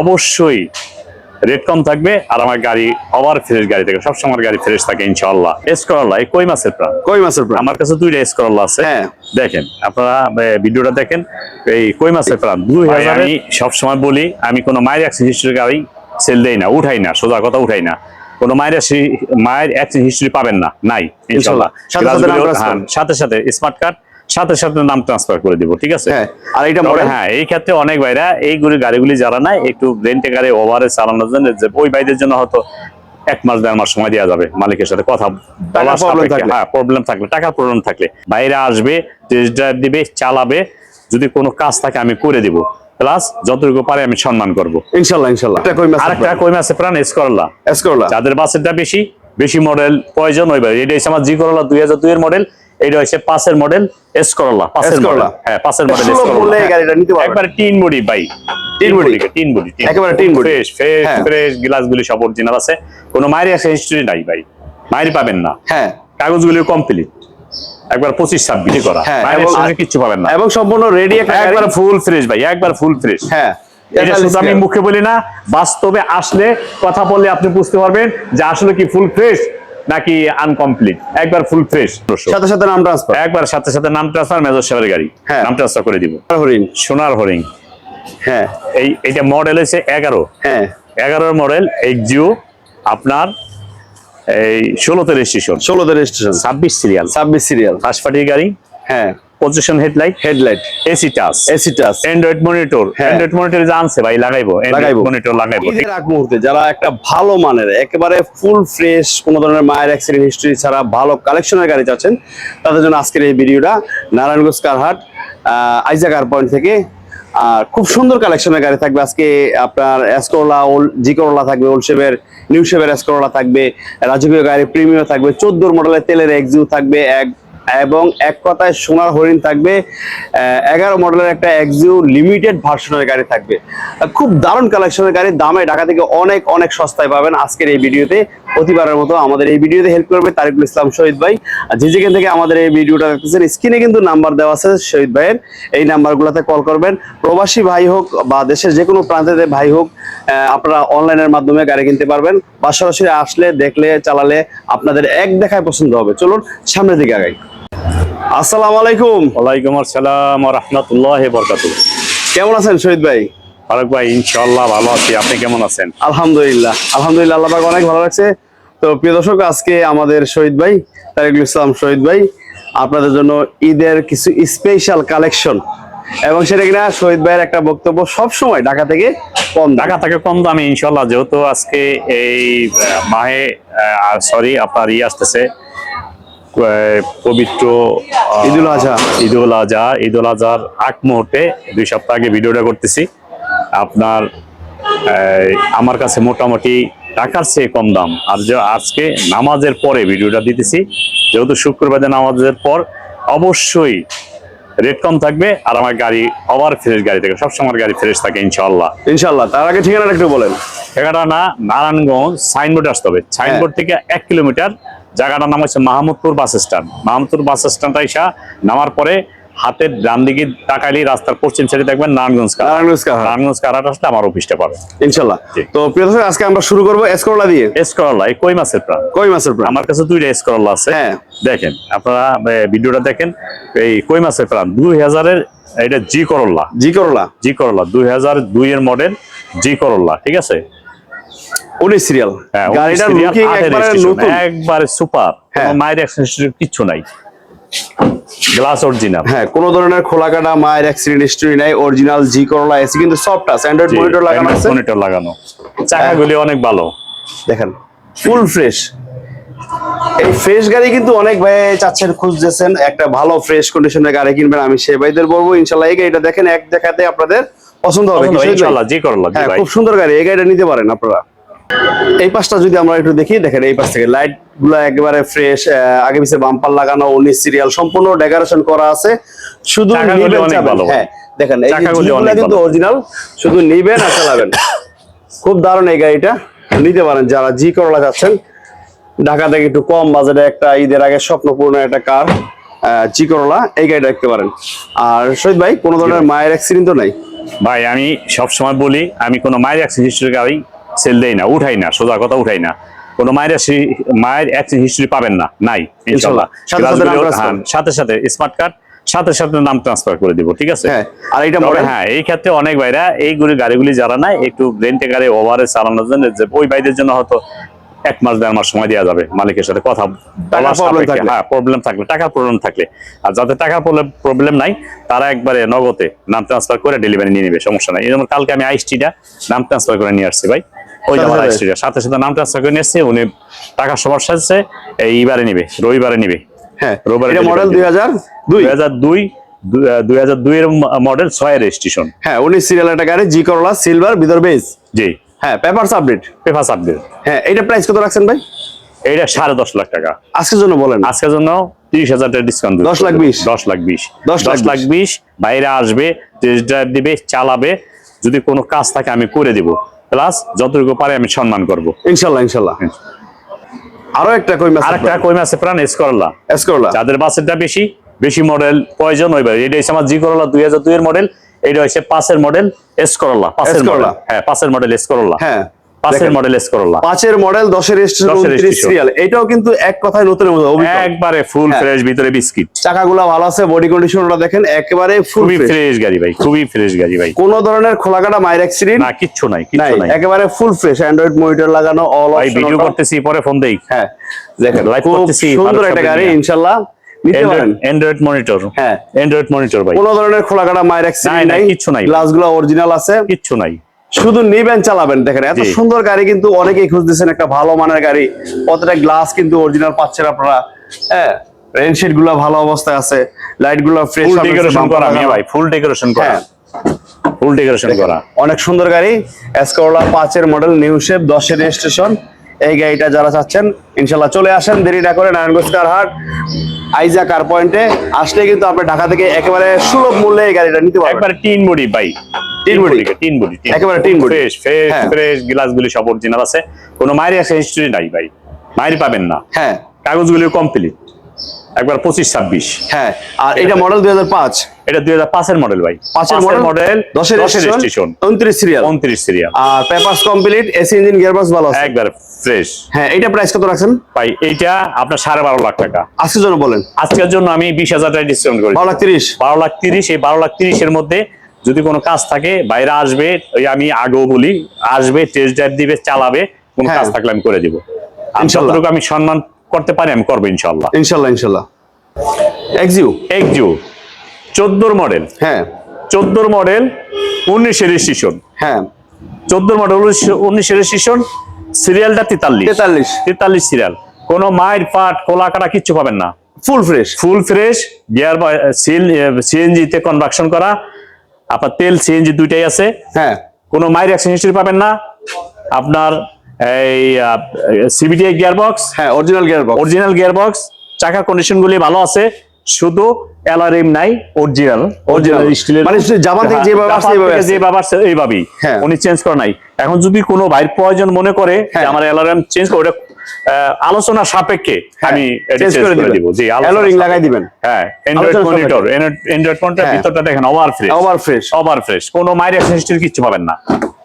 অবশ্যই রেট কম থাকবে আর আমার গাড়ি ওভার ফ্রেশ গাড়ি থাকে সবসময় আমার গাড়ি ফ্রেশ থাকে ইনশাআল্লাহ। এসকরল্লা এই কই মাছের প্রাণ? কই মাছের প্রাণ? আমার কাছে দুইটা এসকরল্লা আছে। হ্যাঁ। দেখেন আপনারা ভিডিওটা দেখেন এই কই মাছের প্রাণ? দুই হাজার আমি সবসময় বলি আমি কোনো মায়ের অ্যাক্সিডেন্ট হিস্ট্রি গাড়ি সেল দেই না উঠাই না সোজা কথা উঠাই না। কোনো মায়ের মায়ের অ্যাক্সিডেন্ট হিস্ট্রি পাবেন না নাই ইনশাআল্লাহ সাথে সাথে। হ্যাঁ, সাথে সাথে স্মার্ট কার্ড সাথে সাথে নাম ট্রান্সফার করে দিব ঠিক আছে? হ্যাঁ আর এটা মডেল হ্যাঁ এই ক্ষেত্রে অনেক ভাইরা এইগুলি গাড়িগুলি যারা নাই একটু রেন্টে গাড়ি ওভারে চালানোর জন্য যে ওই ভাইদের জন্য হয়তো এক মাস দেড় মাস সময় দেওয়া যাবে মালিকের সাথে কথা। হ্যাঁ প্রবলেম থাকলে টাকার প্রবলেম থাকলে। বাইরে আসবে টেস্ট ড্রাইভ দিবে চালাবে যদি কোনো কাজ থাকে আমি করে দিব। প্লাস যতটুকু পারে আমি সম্মান করব। ইনশাল্লাহ ইনশাআল্লাহ এটা কই আরেকটা কই মাসে প্রাণ এসকরলা এসকরলা যাদের বাসেরটা বেশি বেশি মডেল প্রয়োজন ওই এটা হচ্ছে আমার জি করলা দুই হাজার দুই এর মডেল এটা হচ্ছে পাঁচের মডেল এস করলা পাঁচের মডেল। হ্যাঁ পাঁচের মডেল মূল্যে গাড়িটা নিতে পারবেন। একবার বডি বডি? টিন বডি একেবারে বডি। Fresh fresh. ফ্রেশ গ্লাসগুলি সব অরিজিনাল আছে। কোনো মায়ের একটা হিস্ট্রি নাই ভাই। মায়ের পাবেন না। হ্যাঁ। কাগজগুলি কমপ্লিট একবার পঁচিশ ছাব্বিশে করা। হ্যাঁ, কিচ্ছু পাবেন না। এবং সম্পূর্ণ রেডি একবার ফুল ফ্রেশ ভাই একবার ফুল ফ্রেশ হ্যাঁ। এটা শুধু আমি মুখে বলি না বাস্তবে আসলে কথা বললে আপনি বুঝতে পারবেন যে আসলে কি ফুল ফ্রেশ নাকি আনকমপ্লিট একবার ফুল ফ্রেশ সাথে সাথে নাম ট্রান্সফার একবার সাথে সাথে নাম ট্রান্সফার মেজর সাহেবের গাড়ি। হ্যাঁ। নাম ট্রান্সফার করে দিব। হরিণ। সোনার হরিণ। হ্যাঁ। এই এটা মডেল হচ্ছে এগারো। হ্যাঁ। এগারোর মডেল এক্সিও আপনার এই ষোলোতে রেজিস্ট্রেশন ষোলোতে রেজিস্ট্রেশন ছাব্বিশ সিরিয়াল ছাব্বিশ সিরিয়াল ফার্স্ট পার্টির গাড়ি। হ্যাঁ। Position headlight headlight AC touch AC touch android monitor. Android monitor জানছে ভাই লাগাইবো লাগাইবো। মনিটর লাগাইবো ঈদের আগ মুহূর্তে যারা একটা ভালো মানের একেবারে ফুল ফ্রেশ কোনো ধরনের মায়ের অ্যাক্সিডেন্ট হিস্ট্রি ছাড়া ভালো কালেকশনের গাড়ি চাচ্ছেন তাদের জন্য আজকের এই ভিডিওটা নারায়ণগঞ্জ কারহাট আহ, আইজা পয়েন্ট থেকে আর খুব সুন্দর কালেকশনের গাড়ি থাকবে আজকে আপনার এসকোলা ওল জি করোলা থাকবে ওল শেপের নিউ এসকোলা থাকবে রাজকীয় গাড়ি প্রিমিয়াম থাকবে চোদ্দোর মডেলের তেলের এক্সিউ থাকবে এক এবং এক কথায় সোনার হরিণ থাকবে এগারো মডেলের একটা এক্সিউ লিমিটেড ভার্সনের গাড়ি থাকবে। খুব দারুণ কালেকশনের গাড়ি, দামে ঢাকা থেকে অনেক অনেক সস্তায় পাবেন আজকের এই ভিডিওতে। প্রতিবারের মতো আমাদের এই ভিডিওতে হেল্প করবে তারিকুল ইসলাম শহীদ ভাই। যে যেখান থেকে আমাদের এই ভিডিওটা দেখতেছেন, স্ক্রিনে কিন্তু নাম্বার দেওয়া আছে শহীদ ভাইয়ের। এই নাম্বারগুলোতে কল করবেন। প্রবাসী ভাই হোক বা দেশের যে কোনো প্রান্তে ভাই হোক আপনারা অনলাইনের মাধ্যমে গাড়ি কিনতে পারবেন। বা সরাসরি আসলে, দেখলে, চালালে আপনাদের এক দেখায় পছন্দ হবে। চলুন সামনের দিকে আগাই। আসসালামু আলাইকুম। ওয়ালাইকুম আসসালাম রহমতুল্লাহ বরকাত কেমন আছেন শহীদ ভাই? ফারুক ভাই ইনশাল্লাহ ভালো আছি। আপনি কেমন আছেন? আলহামদুলিল্লাহ। আলহামদুলিল্লাহ আল্লাহ পাক অনেক ভালো লাগছে তো প্রিয় দর্শক আজকে আমাদের শহীদ ভাই তারিকুল ইসলাম শহীদ ভাই আপনাদের জন্য ঈদের কিছু স্পেশাল কালেকশন এবং সেটা কিনা শহীদ ভাইয়ের একটা বক্তব্য সব সময় ঢাকা থেকে কম ঢাকা থেকে কম দামে ইনশাল্লাহ যেহেতু আজকে এই মাহে সরি আপনার ই আসতেছে। পবিত্র ঈদুল আজহা। ঈদুল আজহা। ঈদুল আজহার আগ মুহূর্তে দুই সপ্তাহ আগে ভিডিওটা করতেছি। আপনার আমার কাছে মোটামুটি টাকার চেয়ে কম দাম। আর যে আজকে নামাজের পরে ভিডিওটা দিতেছি যেহেতু শুক্রবারে নামাজের পর অবশ্যই রেট কম থাকবে আর আমার গাড়ি ওভার ফ্রেশ গাড়ি থাকে সবসময় আমার গাড়ি ফ্রেশ থাকে ইনশাল্লাহ ইনশাল্লাহ তার আগে ঠিকানাটা একটু বলেন। জায়গাটা না নারায়ণগঞ্জ সাইনবোর্ড আসতে হবে। সাইনবোর্ড থেকে এক কিলোমিটার জায়গাটার নাম হচ্ছে Mahmudpur bus stand. Mahmudpur bus stand আইসা নামার পরে হাতের ডান দিকে তাকাইলেই রাস্তার পশ্চিম সাইডে দেখবেন নারায়ণগঞ্জ নারায়ণগঞ্জ নারায়ণগঞ্জ কারাট আসলে আমার অফিসটা পাবে ইনশাল্লাহ। তো প্রিয় দর্শক আজকে আমরা শুরু করব এসকরলা দিয়ে। এসকরল্লা এই কই মাছের প্রাণ? কই মাছের প্রাণ? আমার কাছে দুইটা এসকরল্লা আছে। হ্যাঁ। দেখেন আপনারা ভিডিওটা দেখেন এই কই মাছের প্রাণ? দুই হাজারের এটা জি করল্লা জি করলা। জি করল্লা দুই হাজার দুই এর মডেল জি করল্লা ঠিক আছে? উনিশ সিরিয়াল হ্যাঁ, গাড়িটার লুকিং একবারে নতুন। একবারে সুপার হ্যাঁ। মায়ের অ্যাক্সিডেন্ট কিচ্ছু নাই। গ্লাস অরিজিনাল হ্যাঁ কোনো ধরনের খোলা কাটা মায়ের অ্যাক্সিডেন্ট হিস্ট্রি নাই। অরিজিনাল জি করলা এসি কিন্তু সফট আছে। অ্যান্ড্রয়েড মনিটর লাগানো আছে। মনিটর লাগানো। চাকাগুলি অনেক ভালো। দেখেন ফুল ফ্রেশ এই ফ্রেশ গাড়ি কিন্তু অনেক ভাই চাচ্ছেন খুঁজতেছেন। একটা ভালো ফ্রেশ কন্ডিশনের গাড়ি কিনবেন আমি সে ভাইদের বলব। ইনশাল্লাহ এই গাড়িটা দেখেন এক দেখাতে আপনাদের পছন্দ হবে? ইনশাআল্লাহ জি করলা হ্যাঁ খুব সুন্দর গাড়ি। এই গাড়িটা নিতে পারেন আপনারা। এই পাশটা যদি আমরা একটু দেখি দেখেন এই পাশ থেকে লাইটগুলা একেবারে ফ্রেশ আগে পিছে বাম্পার লাগানো উনিশ সিরিয়াল সম্পূর্ণ ডেকোরেশন করা আছে। শুধু। হ্যাঁ দেখেন এই কিন্তু অরিজিনাল শুধু নিবেন আর চালাবেন। খুব দারুণ এই গাড়িটা। নিতে পারেন যারা জি করলা যাচ্ছেন। ঢাকা থেকে একটু কম বাজেটে একটা ঈদের আগে স্বপ্নপূর্ণ একটা কার জি করলা এই গাড়িটা দেখতে পারেন। আর শহীদ ভাই কোনো ধরনের মায়ের অ্যাক্সিডেন্ট তো নাই? ভাই আমি সবসময় বলি আমি কোনো মায়ের অ্যাক্সিডেন্ট গাড়ি সেল দেই না উঠাই না সোজা কথা উঠাই না। কোনো মায়ের মায়ের অ্যাক্সিডেন্ট হিস্ট্রি পাবেন না নাই ইনশাল্লাহ। সাথে সাথে। হ্যাঁ, স্মার্ট কার্ড সাথে সাথে নাম ট্রান্সফার করে দিব ঠিক আছে? হ্যাঁ আর এটা মডেল হ্যাঁ এই ক্ষেত্রে অনেক ভাইরা এইগুলি গাড়িগুলি যারা নাই একটু রেন্টে গাড়ি ওভারে চালানোর জন্য যে ওই ভাইদের জন্য হয়তো এক মাস দেড় মাস সময় দেওয়া যাবে মালিকের সাথে কথা। হ্যাঁ প্রবলেম থাকলে টাকার প্রবলেম থাকলে। আর যাদের টাকার প্রবলেম নাই তারা একবারে নগদে নাম ট্রান্সফার করে ডেলিভারি নিয়ে নেবে সমস্যা নাই। এই যেমন কালকে আমি আইসটিটা নাম ট্রান্সফার করে নিয়ে আসছি ভাই। ওই সাথে আমার সাথে? আইসটিটা সাথে সাথে নাম ট্রান্সফার করে উনি সমস্যা আছে এইবারে নিবে রবিবারে নিবে। হ্যাঁ রোববারে মডেল দুই হাজার দুই। হাজার দুই দুই হাজার দুই এর মডেল রেজিস্ট্রেশন হ্যাঁ সিরিয়াল একটা গাড়ি জি করলা সিলভার ভিতর বেস জি। হ্যাঁ পেপারস আপডেট পেপার আপডেট হ্যাঁ এটা প্রাইস কত রাখছেন ভাই? এইটা সাড়ে দশ লাখ টাকা। আজকের জন্য বলেন। আজকের জন্য তিরিশ হাজার টাকা ডিসকাউন্ট 10 লাখ 20 লাখ লাখ দশ লাখ বিশ। বাইরে আসবে টেস্ট ড্রাইভ দিবে চালাবে। যদি কোনো কাজ থাকে আমি করে দিব। প্লাস যতটুকু পারে আমি সম্মান করব। ইনশাল্লাহ ইনশাল্লাহ। আরও একটা কই মাছ আরেকটা কই মাছ প্রাণ এসকরলা এসকরলা যাদের বাসেরটা বেশি বেশি মডেল প্রয়োজন হইবে। এটা হচ্ছে আমার জি করলা দুই হাজার দুই এর মডেল এটা হচ্ছে পাঁচের মডেল এসকরলা পাঁচের মডেল। হ্যাঁ পাঁচের মডেল এসকরলা হ্যাঁ। পাঁচের। মডেল এস করলা পাঁচের মডেল দশের রেজিস্ট্রেশন 10 এর উনত্রিশ registration। সিরিয়াল এটাও কিন্তু এক কথায় নতুনের মতো একবারে ফুল হ্যাঁ। ফ্রেশ ভিতরে বিস্কিট চাকাগুলো ভালো আছে বডি কন্ডিশনটা দেখেন একেবারে ফুল খুবই ফ্রেশ গাড়ি ভাই খুবই ফ্রেশ গাড়ি ভাই। কোন ধরনের খোলাকাটা মায়ের অ্যাক্সিডেন্ট না কিচ্ছু নাই কিচ্ছু নাই। একেবারে ফুল ফ্রেশ অ্যান্ড্রয়েড মনিটর লাগানো অল ভাই ভিডিও করতেছি পরে ফোন দেই। হ্যাঁ দেখেন খুব করতেছি, সুন্দর একটা গাড়ি ইনশাআল্লাহ অ্যান্ড্রয়েড মনিটর হ্যাঁ। অ্যান্ড্রয়েড মনিটর ভাই। কোন ধরনের খোলাকাটা নাই, অ্যাক্সিডেন্ট নাই, নাই কিচ্ছু নাই। গ্লাসগুলো অরিজিনাল আছে। কিচ্ছু নাই। শুধু নিবেন চালাবেন দেখেন এত সুন্দর গাড়ি কিন্তু অনেকেই খুঁজতেছেন একটা ভালো মানের গাড়ি। কতটা গ্লাস কিন্তু অরিজিনাল পাচ্ছেন আপনারা। হ্যাঁ রেনশিটগুলো ভালো অবস্থায় আছে লাইটগুলো ফ্রেশ ডেকোরেশন করা মেয়ে ভাই ফুল ডেকোরেশন করা। হ্যাঁ। ফুল ডেকোরেশন করা। অনেক সুন্দর গাড়ি এসকোলা পাঁচের মডেল নিউ শেপ দশের রেজিস্ট্রেশন এই গাড়িটা যারা চাচ্ছেন ইনশাল্লাহ চলে আসেন দেরি না করে নারায়ণগঞ্জ কারহাট আইজা কার পয়েন্টে আসলে কিন্তু আপনি ঢাকা থেকে একেবারে সুলভ মূল্যে এই গাড়িটা নিতে পারবেন। একবারে টিন বডি ভাই। Tin body. টিন বডি একেবারে টিন বডি। ফ্রেশ ফ্রেশ হ্যাঁ। ফ্রেশ গ্লাস সব অরিজিনাল আছে। কোনো মায়ের আছে হিস্ট্রি নাই ভাই। মায়ের পাবেন না। হ্যাঁ। কাগজগুলি কমপ্লিট একবার পঁচিশ ছাব্বিশ। হ্যাঁ আর এটা মডেল দুই হাজার পাঁচ? এটা দুই হাজার পাঁচের মডেল ভাই। পাঁচের মডেল মডেল দশের রেজিস্ট্রেশন উনত্রিশ সিরিয়াল উনত্রিশ সিরিয়াল আর papers complete AC engine gearbox ভালো আছে? একবার ফ্রেশ হ্যাঁ এটা প্রাইস কত রাখছেন? ভাই এইটা আপনার সাড়ে বারো লাখ টাকা। আজকের জন্য বলেন। আজকের জন্য আমি বিশ হাজার টাকা ডিসকাউন্ট করি বারো লাখ তিরিশ? বারো লাখ তিরিশ এই বারো লাখ তিরিশের মধ্যে যদি কোনো কাজ থাকে বাইরে আসবে ওই আমি আগেও বলি আসবে টেস্ট ড্রাইভ দিবে চালাবে কোনো হ্যাঁ। কাজ থাকলে আমি করে দিব। আমি সম্মান করতে পারি আমি করব ইনশাল্লাহ ইনশাল্লাহ ইনশাল্লাহ এক্সিউ একজু চোদ্দোর মডেল হ্যাঁ। চোদ্দোর মডেল উনিশের রেজিস্ট্রেশন হ্যাঁ। চোদ্দোর মডেল উনিশের রেজিস্ট্রেশন সিরিয়ালটা তেতাল্লিশ। তেতাল্লিশ। তেতাল্লিশ সিরিয়াল কোনো মায়ের পাট খোলা কাটা কিচ্ছু পাবেন না। Full fresh full fresh gear seal CNG তে কনভার্সন করা। আপনার তেল সিএনজি দুইটাই আছে। হ্যাঁ। কোনো মাইর অ্যাকশন হিস্ট্রি পাবেন না। আপনার এই সিবিটিআই গিয়ার বক্স হ্যাঁ original gearbox original gearbox চাকার কন্ডিশন গুলি ভালো আছে শুধু এলআরএম নাই অরিজিনাল অরিজিনাল স্টিলের মানে জাপান থেকে যেভাবে আসছে এইভাবে। যেভাবে আসছে এইভাবেই। হ্যাঁ। উনি চেঞ্জ করে নাই। এখন যদি কোনো ভাইয়ের প্রয়োজন মনে করে যে হ্যাঁ। আমার এলআরএম চেঞ্জ করে আলোচনা সাপেক্ষে আমি করে করে দিব। জি। লাগাই দিবেন। হ্যাঁ অ্যান্ড্রয়েড মনিটর অ্যান্ড্রয়েড হ্যাঁ। ভিতরটা দেখেন over fresh over fresh over fresh কোনো মাইর কিচ্ছু পাবেন না।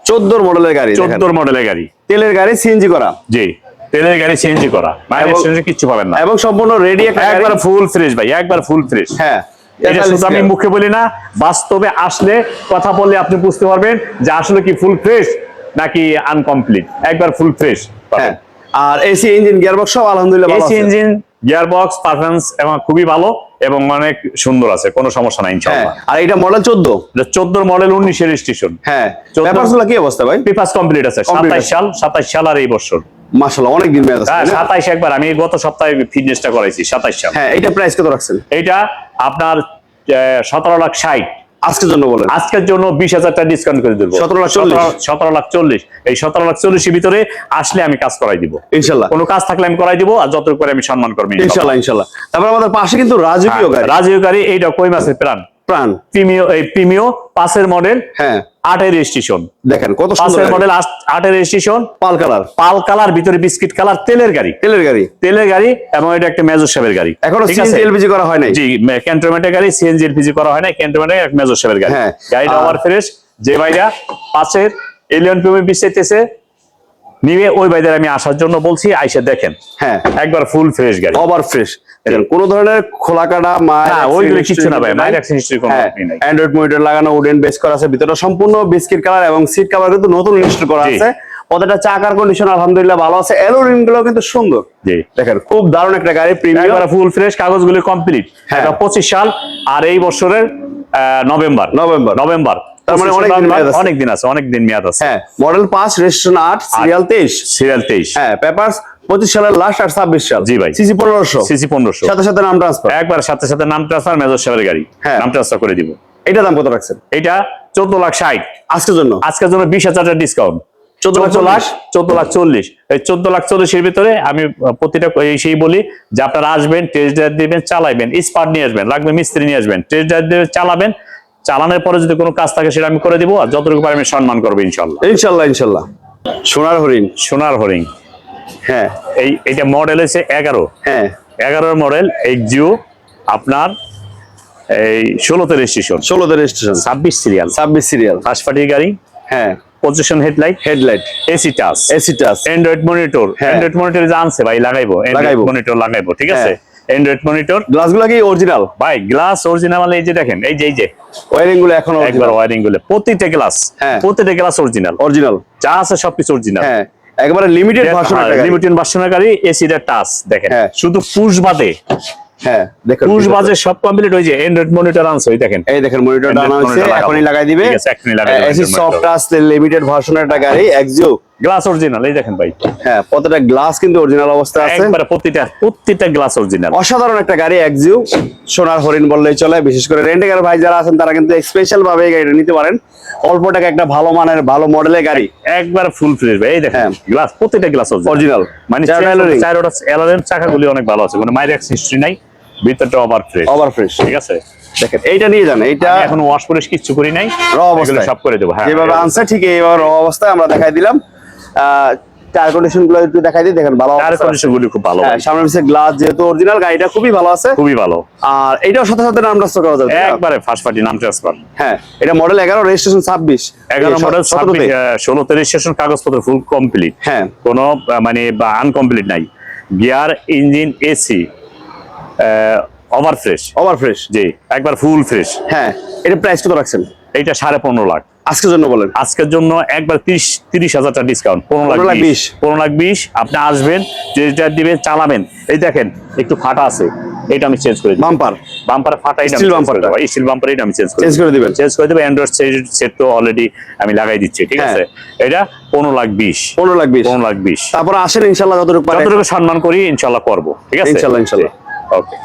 চোদ্দোর মডেলের গাড়ি দেখেন। চোদ্দোর মডেলের গাড়ি। তেলের গাড়ি সিএনজি করা। জি তেলের গাড়ি সিএনজি করা। মাইলেজ সিএনজি কিছু পাবেন না। এবং সম্পূর্ণ রেডি একবার ফুল ফ্রেশ ভাই একবার ফুল ফ্রেশ হ্যাঁ এটা শুধু আমি মুখে বলি না বাস্তবে আসলে কথা বললে আপনি বুঝতে পারবেন যে আসলে কি ফুল ফ্রেশ নাকি আনকমপ্লিট একবার ফুল ফ্রেশ হ্যাঁ আর এসি ইঞ্জিন গিয়ারবক্স সব আলহামদুলিল্লাহ AC engine gearbox performance এবং খুবই ভালো এবং অনেক সুন্দর আছে কোনো সমস্যা নাই হ্যাঁ ইনশাআল্লাহ। আর এটা মডেল চোদ্দ? চোদ্দোর মডেল উনিশের স্টেশন হ্যাঁ চোদ্দ- পেপারসগুলো কি অবস্থা ভাই? পেপার্স কমপ্লিট আছে Complete সাতাইশ সাল সাতাইশ সাল আর এই বছর। মাশাআল্লাহ অনেক দিন মেয়াদ আছে হ্যাঁ তাই না? সাতাইশ একবার আমি গত সপ্তাহে ফিটনেসটা করাইছি সাতাইশ সাল। হ্যাঁ এটা প্রাইস কত রাখছেন? এইটা আপনার সতেরো লাখ ষাট। আজকের জন্য বলেন। আজকের জন্য বিশ হাজার টাকা ডিসকাউন্ট করে দেবো। 17 লাখ 40 সতেরো লাখ চল্লিশ। এই সতেরো লাখ চল্লিশের ভিতরে আসলে আমি কাজ করাই দিব। ইনশাল্লাহ। কোনো কাজ থাকলে আমি করাই দিব আর যত করে আমি সম্মান করব ইনশাল্লাহ। ইনশাল্লাহ তারপর আমাদের পাশে কিন্তু রাজকীয় গাড়ি। রাজকীয় গাড়ি এইটা কই মাসের প্রাণ? প্রাণ। প্রিমিও এই প্রিমিও পাঁচের মডেল হ্যাঁ। আটের রেজিস্ট্রেশন দেখেন কত পাঁচের মডেল আটের registration pearl colour. Pearl colour ভিতরে বিস্কিট কালার তেলের গাড়ি। তেলের গাড়ি। তেলের গাড়ি এবং এটা একটা মেজর শেপের গাড়ি। এখনও? সিএনজি এলপিজি করা হয় নাই। জি ক্যান্টনমেন্টের গাড়ি সিএনজি এলপিজি করা হয় না ক্যান্টনমেন্টের এক মেজর শেপের গাড়ি। হ্যাঁ। গাড়িটা ওভার ফ্রেশ যে ভাইরা পাশের এলিয়ন প্রেমে বিশ্বাইতেছে নিয়ে ওই ভাইদের আমি আসার জন্য বলছি আইসা দেখেন। হ্যাঁ। একবার ফুল ফ্রেশ গাড়ি। ওভার ফ্রেশ দেখেন কোনো ধরনের খোলা কাটা মায়ের হ্যাঁ, না ভাই, মায়ের accident history কোনো নাই। অ্যান্ড্রয়েড মনিটর লাগানো উডেন বেস করা আছে ভিতরটা সম্পূর্ণ বিস্কিট কালার এবং সিট কভার কিন্তু নতুন ইনস্টল করা আছে। প্রত্যেকটা চাকার কন্ডিশন আলহামদুলিল্লাহ ভালো আছে। অ্যালোরিংগুলো কিন্তু সুন্দর। জি। দেখেন খুব দারুণ একটা গাড়ি প্রিমিয়াম ফুল ফ্রেশ কাগজগুলি কমপ্লিট হ্যাঁ। এটা সাল আর এই বছরের নভেম্বর। নভেম্বর। নভেম্বর। তার মানে অনেক দিন মেয়াদ আছে। অনেক দিন আছে অনেক দিন মেয়াদ আছে। হ্যাঁ মডেল পাঁচ রেজিস্ট্রেশন আট সিরিয়াল তেইশ। সিরিয়াল তেইশ। হ্যাঁ পেপারস পঁচিশ সালের লাস্ট আর ছাব্বিশ সাল। জি ভাই। সিসি পনেরোশো। সিসি পনেরোশো। সাথে সাথে নাম ট্রান্সফার একবার সাথে সাথে নাম ট্রান্সফার মেজর সাহেবের গাড়ি। হ্যাঁ। নাম ট্রান্সফার করে দিব। এটা দাম কত রাখছেন? এটা চোদ্দ লাখ ষাট। আজকের জন্য? আজকের জন্য বিশ হাজার টাকা ডিসকাউন্ট চোদ্দ লাখ চোদ্দ লাখ চল্লিশ? এই চোদ্দ লাখ চল্লিশের ভিতরে আমি প্রতিটা সেই বলি যে আপনারা আসবেন টেস্ট ড্রাইভ দিবেন চালাবেন স্পার্ট নিয়ে আসবেন লাগবে মিস্ত্রি নিয়ে আসবেন টেস্ট ড্রাইভ দিয়ে চালাবেন চালানোর পরে যদি কোনো কাজ থাকে সেটা আমি করে দিব আর যতটুকু পারি আমি সম্মান করব ইনশাল্লাহ। ইনশাল্লাহ ইনশাল্লাহ। সোনার হরিণ। সোনার হরিং হ্যাঁ। এই এটা মডেল হচ্ছে এগারো। হ্যাঁ। এগারোর মডেল এক্সিও আপনার এই ষোলোতে রেজিস্ট্রেশন ষোলোতে রেজিস্ট্রেশন ছাব্বিশ সিরিয়াল ছাব্বিশ সিরিয়াল ফার্স্ট গাড়ি। হ্যাঁ। Position headlight headlight AC touch AC touch Android monitor হ্যাঁ। অ্যান্ড্রয়েড মনিটর ভাই লাগাইবো। মনিটর লাগাইবো। ঠিক আছে? হ্যাঁ। অ্যান্ড্রয়েড মনিটর গ্লাসগুলো কি অরিজিনাল ভাই গ্লাস অরিজিনাল এই যে দেখেন এই যে এই যে। গুলো এখনও একবারগুলো প্রতিটা গ্লাস হ্যাঁ। প্রতিটা গ্লাস অরিজিনাল অরিজিনাল যা আছে সবকিছু অরিজিনাল হ্যাঁ। একবারে লিমিটেড ভার্সন লিমিটেড ভার্সনের গাড়ি। এসি এর টাচ দেখেন। হ্যাঁ। শুধু পুশ বাদে। হ্যাঁ দেখেন পুশ বাজে সব কমপ্লিট হয়ে যায় অ্যান্ড্রয়েড মনিটর আনছে ওই দেখেন। এই দেখেন মনিটর আনা হয়েছে এখনই লাগাই দিবে। AC soft. টাচ লিমিটেড ভার্সনের একটা গাড়ি এক্সিও গ্লাস অরিজিনাল এই দেখেন ভাই। হ্যাঁ প্রত্যেকটা গ্লাস কিন্তু অরিজিনাল অবস্থায় আছে। একবারে প্রতিটা প্রতিটা গ্লাস অরিজিনাল। অসাধারণ একটা গাড়ি এক্সিও সোনার হরিণ বললেই চলে বিশেষ করে রেন্টেকার ভাই যারা আছেন তারা কিন্তু স্পেশাল ভাবে এই গাড়িটা নিতে পারেন। অল্প টাকা একটা ভালো মানের ভালো মডেলের গাড়ি। একবার ফুল ফ্রেশ ভাই এই দেখেন হ্যাঁ। গ্লাস প্রতিটা গ্লাস অরিজিনাল। মানে চারোটা চাকাগুলি অনেক ভালো আছে মানে মাইরেক্স হিস্ট্রি নাই ভিতরটা ওভার ফ্রেশ ওভার ফ্রেশ ঠিক আছে? দেখেন এইটা নিয়ে যান এইটা এখন ওয়াশ পলিশ কিচ্ছু করি নাই র অবস্থা সব করে দেবো হ্যাঁ। যেভাবে আনছে ঠিক এইভাবে র অবস্থায় আমরা দেখাই দিলাম। টায়ার কন্ডিশনগুলো একটু দেখাই দিই দেখেন ভালো তার কন্ডিশন গুলি খুব ভালো হ্যাঁ সামনে পিছিয়ে গ্লাস যেহেতু অরিজিনাল গাড়িটা খুবই ভালো আছে। খুবই ভালো। আর এটাও সাথে সাথে নাম ট্রান্সফার করা যাবে একবারে ফার্স্ট পার্টি নাম ট্রান্সফার হ্যাঁ এটা মডেল এগারো রেজিস্ট্রেশন ছাব্বিশ। এগারো মডেল সতেরোতে। ষোলোতে রেজিস্ট্রেশন কাগজপত্র ফুল কমপ্লিট হ্যাঁ। কোনো মানে আনকমপ্লিট নাই। Gear engine AC over fresh over fresh জি একবার ফুল ফ্রেশ হ্যাঁ এটা প্রাইস কত রাখছেন? এইটা সাড়ে পনেরো লাখ। আজকের জন্য বলেন। আজকের জন্য একবার তিরিশ তিরিশ হাজার টাকা ডিসকাউন্ট পনেরো লাখ বিশ। পনেরো লাখ বিশ আপনি আসবেন যেটা দিবেন চালাবেন। এই দেখেন একটু ফাটা আছে। এটা আমি চেঞ্জ করে বাম্পার বাম্পার ফাটা এটা চেঞ্জ bumper স্টিল বাম্পার এটা আমি চেঞ্জ করে চেঞ্জ করে দিবেন। চেঞ্জ করে দেবো অ্যান্ড্রয়েড সেট তো অলরেডি আমি লাগাই দিচ্ছি ঠিক হ্যাঁ। আছে এটা পনেরো লাখ বিশ। পনেরো লাখ বিশ। পনেরো লাখ বিশ। তারপর আসেন ইনশাল্লাহ যতটুকু পারে যতটুকু সম্মান করি ইনশাল্লাহ করব ঠিক আছে? ইনশাল্লাহ, ইনশাল্লাহ। ওকে